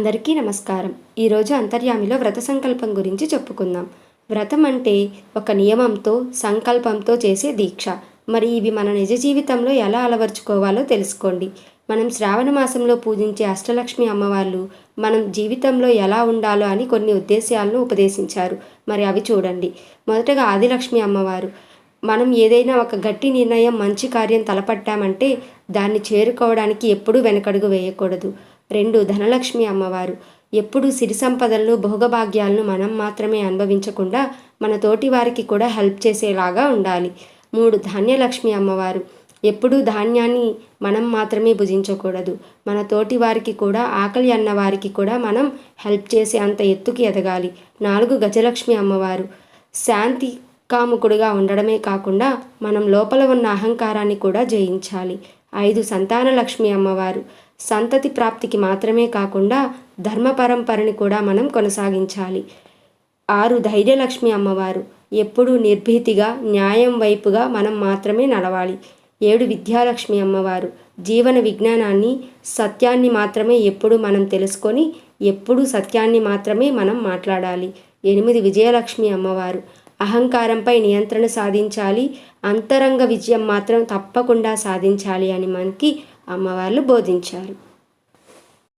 అందరికీ నమస్కారం. ఈరోజు అంతర్యామిలో వ్రత సంకల్పం గురించి చెప్పుకుందాం. వ్రతం అంటే ఒక నియమంతో సంకల్పంతో చేసే దీక్ష. మరి ఇవి మన నిజ జీవితంలో ఎలా అలవర్చుకోవాలో తెలుసుకోండి. మనం శ్రావణ మాసంలో పూజించే అష్టలక్ష్మి అమ్మవార్లు మనం జీవితంలో ఎలా ఉండాలో అని కొన్ని ఉద్దేశాలను ఉపదేశించారు. మరి అవి చూడండి. మొదటగా ఆదిలక్ష్మి అమ్మవారు. మనం ఏదైనా ఒక గట్టి నిర్ణయం మంచి కార్యం తలపట్టామంటే దాన్ని చేరుకోవడానికి ఎప్పుడూ వెనకడుగు వేయకూడదు. రెండు ధనలక్ష్మి అమ్మవారు. ఎప్పుడూ సిరి సంపదలను భోగభాగ్యాలను మనం మాత్రమే అనుభవించకుండా మన తోటి వారికి కూడా హెల్ప్ చేసేలాగా ఉండాలి. మూడు ధాన్యలక్ష్మి అమ్మవారు. ఎప్పుడూ ధాన్యాన్ని మనం మాత్రమే భుజించకూడదు. మన తోటి వారికి కూడా ఆకలి అన్న వారికి కూడా మనం హెల్ప్ చేసే అంత ఎత్తుకి ఎదగాలి. నాలుగు గజలక్ష్మి అమ్మవారు. శాంతి కాముకుడుగా ఉండడమే కాకుండా మనం లోపల ఉన్న అహంకారాన్ని కూడా జయించాలి. ఐదు సంతాన లక్ష్మి అమ్మవారు. సంతతి ప్రాప్తికి మాత్రమే కాకుండా ధర్మ పరంపరని కూడా మనం కొనసాగించాలి. ఆరు ధైర్యలక్ష్మి అమ్మవారు. ఎప్పుడూ నిర్భీతిగా న్యాయం వైపుగా మనం మాత్రమే నడవాలి. ఏడు విద్యాలక్ష్మి అమ్మవారు. జీవన విజ్ఞానాన్ని సత్యాన్ని మాత్రమే ఎప్పుడు మనం తెలుసుకొని ఎప్పుడు సత్యాన్ని మాత్రమే మనం మాట్లాడాలి. ఎనిమిది విజయలక్ష్మి అమ్మవారు. అహంకారంపై నియంత్రణ సాధించాలి. అంతరంగ విజయం మాత్రం తప్పకుండా సాధించాలి అని మనకి అమ్మవార్లు బోధించారు.